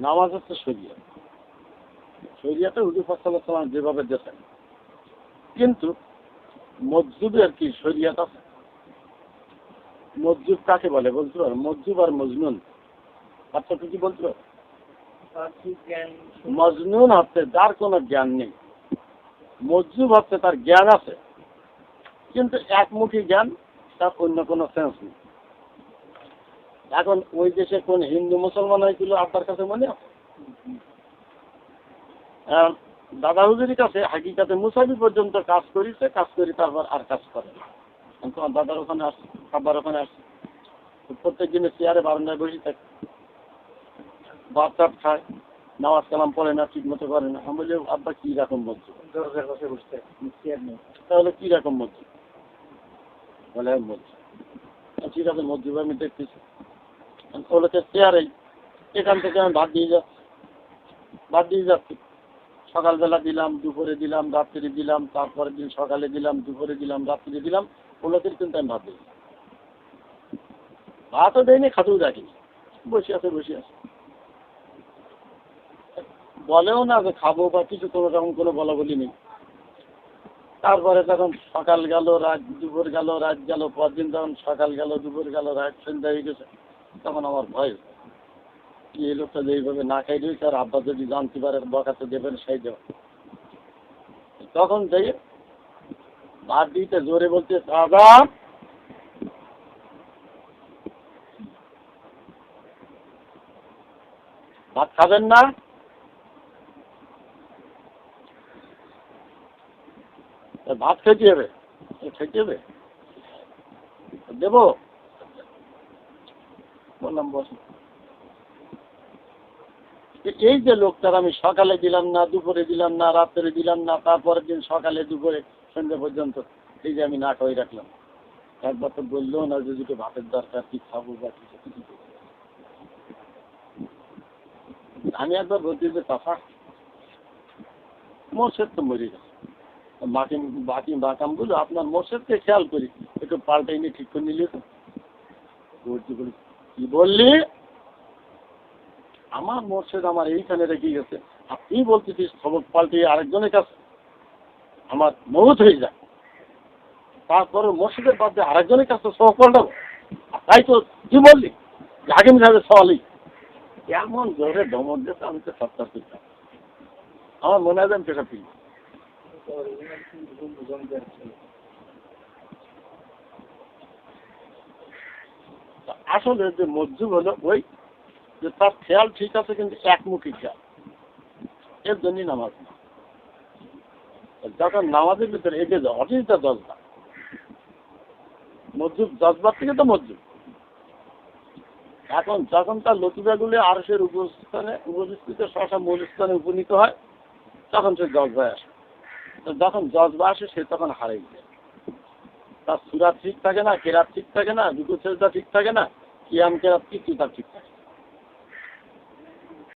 নামাজ হচ্ছে শরিয়া। শরিয়াতে হুজুর ফাসাল্লাম যেভাবে দেখেন কিন্তু মসজুদের কি শরিয়াত আছে। মসজুদ কাকে বলে বলতে পারো? মসজুব আর মজনুন। পার্থক্য কি বলতে পারো? মজনুন হচ্ছে যার কোনো জ্ঞান নেই। মজুব হচ্ছে তার জ্ঞান আছে। কিন্তু একমুখী জ্ঞান তার অন্য কোনো সেন্স নেই। এখন ওই দেশে কোন হিন্দু মুসলমান হয়েছিল আপনার কাছে মনে দাদা হুজুরের কাছে হাকিকাতে মুসাফি পর্যন্ত কাজ করিছে কাজ করি তারপর আর কাজ করে না। তোমার দাদার ওখানে আসছে আব্বার ওখানে আসছি। প্রত্যেক দিনে চেয়ারে বারান্দায় বসে থাকে। ভাত টাত খায় নামাজ কালাম পড়ে না ঠিক মতো করে না। আমি বলি আব্বা কি রকম মসজিদ? দরজার পাশে বসতে নেই। তাহলে কি রকম মসজিদ? বলে মসজিদ। ঠিক আছে মসজিদ আমি দেখতেছি। ওগুলোকে চেয়ারেই এখান থেকে আমি ভাত দিয়ে যাচ্ছি ভাত দিয়ে যাচ্ছি। সকালবেলা দিলাম, দুপুরে দিলাম, রাত্রি দিলাম, তারপরের দিন সকালে দিলাম, দুপুরে দিলাম রাত্রি দিলাম ওগুলোকে কিন্তু আমি ভাত দিই ভাতও দেয়নি খাতেও রাখিনি বসে আছে বসে আছে। বলেও না যে খাব বা কিছু কোনো রকম কোনো বলা বলি নেই। তারপরে তখন সকাল গেল, রাত দুপুর গেল, রাত গেল, পরদিন তখন সকাল গেল, দুপুর গেল, রাত সন্ধ্যা হয়ে গেছে। তখন আমার ভয়। কি এই লোকটা যে এইভাবে না খাই রয়েছে আর আব্বা যদি জানতে পারে, বকাতে দেবেন, সেই দেবেন তখন যাই ভাত দিতে জোরে বলতে দাদা ভাত খাবেন না? ভাত খেতে হবে। খেতে হবে। দেবো? বললাম বস এই যে লোকটার আমি সকালে দিলাম না, দুপুরে দিলাম না, রাত্রে দিলাম না, তারপরের দিন সকালে, দুপুরে, সন্ধ্যে পর্যন্ত এই যে আমি না খাই রাখলাম। একবার তো বললেও না যে দুটো ভাতের দরকার, কি খাব বা কিছু আমি একবার বলছি যে চাষা মোর্শেদ তো মরে গেছে। বাকি বাকি বাকামগুলো আপনার মোর্শেদকে খেয়াল করি, একটু পাল্টাই নিয়ে ঠিক করে নিলে তো। বলছি বলি কি বললি? আমার মোর্শেদ আমার এইখানে রেখে গেছে। আপনি বলতেছিস? খবর পাল্টিয়ে আরেকজনের কাছে। আমার মৌত হয়ে যায়। তারপরে মসজিদের বাদ দিয়ে আরেকজনের কাছে সব পাল্টাবো আর তাই তো কি বললি? যে হাকিম সাহেবের সওয়ালই। এমন জোরে ধমক দিতে আমি তো সত্তর করতাম আমার মনে হয় আমি পেশা ফিরি আসলে যে মজুব হলো ওই যে তার খেয়াল ঠিক আছে কিন্তু একমুখী খেয়াল। এর জন্যই নামাজ না। যখন নামাজের ভিতরে এগিয়ে যায় অটিটা জজবা মজুব জজবার থেকে তো মজুব এখন যখন তার লতিবাগুলি আরসের উপস্থানে উপস্থিত, সহসা মূল স্থানে উপনীত হয়, তখন সে জজবায় আসে। যখন জজবা আসে, সে তখন হারিয়ে যায়। তার সুরাত ঠিক থাকে না, কেরাত ঠিক থাকে না দুটো সেজদা ঠিক থাকে না কিয়াম কেরাত কিছু তার ঠিক থাকে না।